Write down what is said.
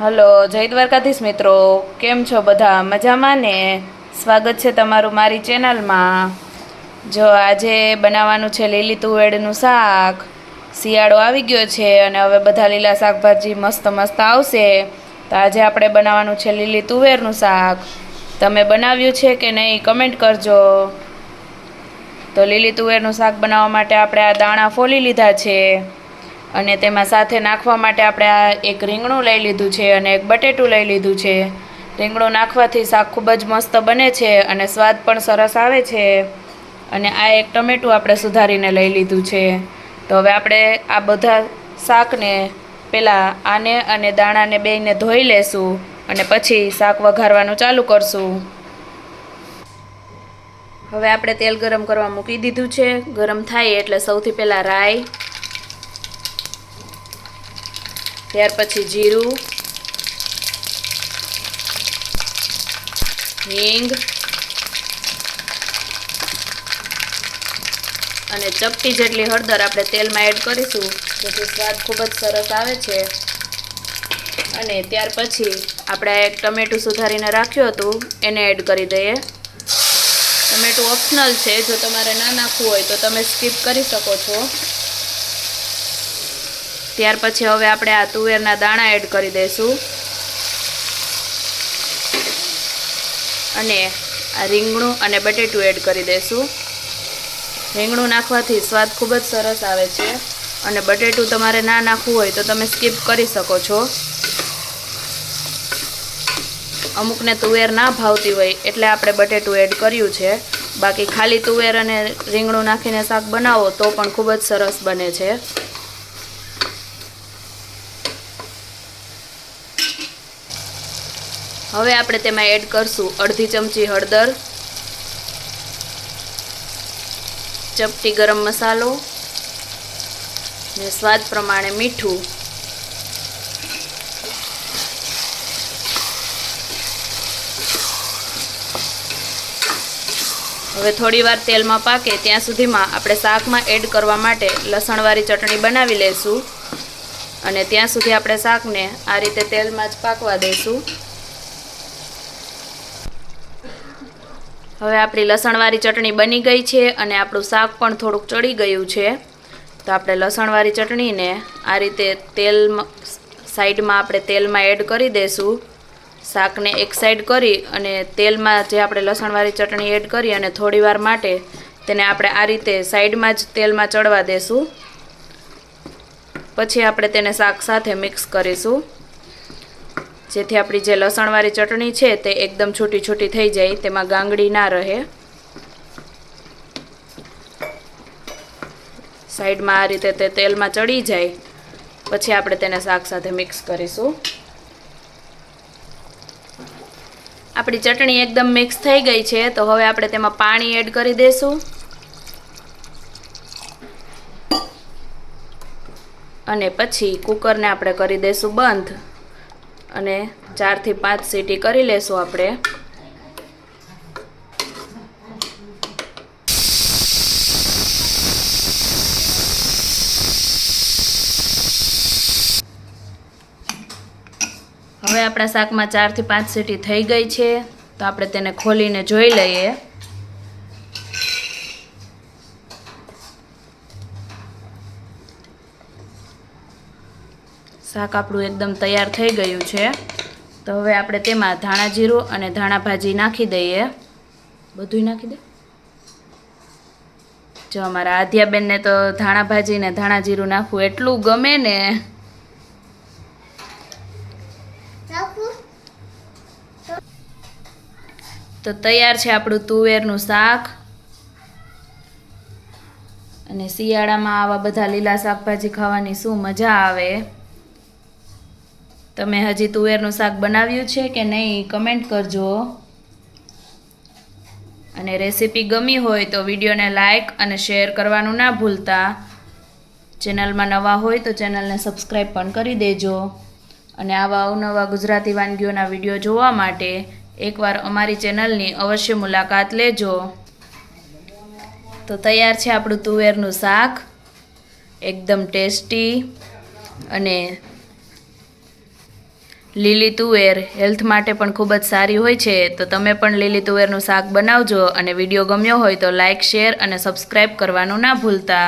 Hello, જય દ્વારકાધીશ મિત્રો. કેમ છો બધા? મજામાં ને? સ્વાગત છે તમારું મારી ચેનલમાં. જો આજે બનાવવાનું છે લીલી તુવેરનું શાક. શિયાળો આવી ગયો છે અને હવે બધા લીલા શાકભાજી મસ્ત મસ્ત આવશે. તો આજે આપણે બનાવવાનું છે લીલી તુવેરનું શાક. તમે બનાવ્યું છે કે નહીં, કમેન્ટ કરજો. તો લીલી તુવેરનું શાક બનાવવા માટે આપણે આ દાણા ફોલી લીધા છે. અને તેમાં સાથે નાખવા માટે આપણે આ એક રીંગણું લઈ લીધું છે અને એક બટેટું લઈ લીધું છે. રીંગણું નાખવાથી શાક ખૂબ જ મસ્ત બને છે અને સ્વાદ પણ સરસ આવે છે. અને આ એક ટમેટું આપણે સુધારીને લઈ લીધું છે. તો હવે આપણે આ બધા શાકને પહેલાં આને અને દાણાને બેયને ધોઈ લેશું અને પછી શાક વઘારવાનું ચાલુ કરશું. હવે આપણે તેલ ગરમ કરવા મૂકી દીધું છે. ગરમ થાય એટલે સૌથી પહેલાં રાઈ ત્યાર પછી જીરું, હિંગ, અને ચપટી જેટલી હળદર આપણે તેલમાં એડ કરીશું, જેથી સ્વાદ ખૂબ જ સરસ આવે છે. અને ત્યાર પછી આપણે એક ટમેટું સુધારીને રાખ્યું હતું, એને એડ કરી દઈએ. ટમેટું ઓપ્શનલ છે, જો તમારે ના નાખવું હોય તો તમે સ્કીપ કરી શકો છો. ત્યાર પછી હવે આપણે આ તુવેરના દાણા એડ કરી દઈશું. અને આ રીંગણું અને બટેટું એડ કરી દઈશું. રીંગણું નાખવાથી સ્વાદ ખૂબ જ સરસ આવે છે. અને બટેટું તમારે ના નાખવું હોય તો તમે સ્કીપ કરી શકો છો. અમુકને તુવેર ના ભાવતી હોય એટલે આપણે બટેટું એડ કર્યું છે. બાકી ખાલી તુવેર અને રીંગણું નાખીને શાક બનાવો તો પણ ખૂબ જ સરસ બને છે. હવે આપણે તેમાં એડ કરશું અડધી ચમચી હળદર, ચપટી ગરમ મસાલો ને સ્વાદ પ્રમાણે મીઠું. હવે થોડી વાર તેલમાં પાકે ત્યાં સુધીમાં આપણે શાકમાં એડ કરવા માટે લસણવાળી ચટણી બનાવી લઈશું અને ત્યાં સુધી આપણે શાકને આ રીતે તેલમાં જ પાકવા દઈશું. હવે આપણી લસણવાળી ચટણી બની ગઈ છે અને આપણું શાક પણ થોડુંક ચડી ગયું છે. તો આપણે લસણવાળી ચટણીને આ રીતે તેલ સાઈડમાં આપણે તેલમાં એડ કરી દઈશું શાકને એક સાઈડ કરી અને તેલમાં જે આપણે લસણવાળી ચટણી એડ કરી અને થોડીવાર માટે તેને આપણે આ રીતે સાઈડમાં જ તેલમાં ચડવા દેશું. પછી આપણે તેને શાક સાથે મિક્સ કરીશું. જેથી આપણી જે લસણવાળી ચટણી છે તે એકદમ છૂટી છૂટી થઈ જાય, તેમાં ગાંગડી ના રહે. સાઈડમાં આ રીતે તે તેલમાં ચડી જાય, પછી આપણે તેને શાક સાથે મિક્સ કરીશું. આપણી ચટણી એકદમ મિક્સ થઈ ગઈ છે, તો હવે આપણે તેમાં પાણી એડ કરી દઈશું અને પછી કુકરને આપણે કરી દઈશું બંધ. અને ચારથી પાંચ સીટી કરી લેશું આપણે. હવે આપણા શાકમાં ચારથી પાંચ સીટી થઈ ગઈ છે, તો આપણે તેને ખોલીને જોઈ લઈએ. શાક આપણું એકદમ તૈયાર થઈ ગયું છે. તો હવે આપણે તેમાં ધાણા જીરું અને ધાણા ભાજી નાખી દઈએ. બધુંય નાખી દે? જો અમારા આધ્યાબેનને તો ધાણા ભાજી ને ધાણા જીરું નાખવું એટલું ગમે ને. તો તૈયાર છે આપણું તુવેરનું શાક. અને શિયાળામાં આવા બધા લીલા શાકભાજી ખાવાની શું મજા આવે? તમે હજી તુવેરનું શાક બનાવ્યું છે કે નહીં કમેન્ટ કરજો. અને રેસીપી ગમી હોય તો વિડીયોને લાઇક અને શેર કરવાનું ના ભૂલતા. ચેનલમાં નવા હોય તો ચેનલને સબસ્ક્રાઈબ પણ કરી દેજો. અને આવા અવનવા ગુજરાતી વાનગીઓના વીડિયો જોવા માટે એકવાર અમારી ચેનલની અવશ્ય મુલાકાત લેજો. તો તૈયાર છે આપણું તુવેરનું શાક. એકદમ ટેસ્ટી અને લીલી તુવેર હેલ્થ માટે પણ ખૂબ જ સારી હોય છે, તો તમે પણ લીલી તુવેરનું શાક બનાવજો અને વીડિયો ગમ્યો હોય તો લાઇક શેર અને સબસ્ક્રાઈબ કરવાનું ના ભૂલતા.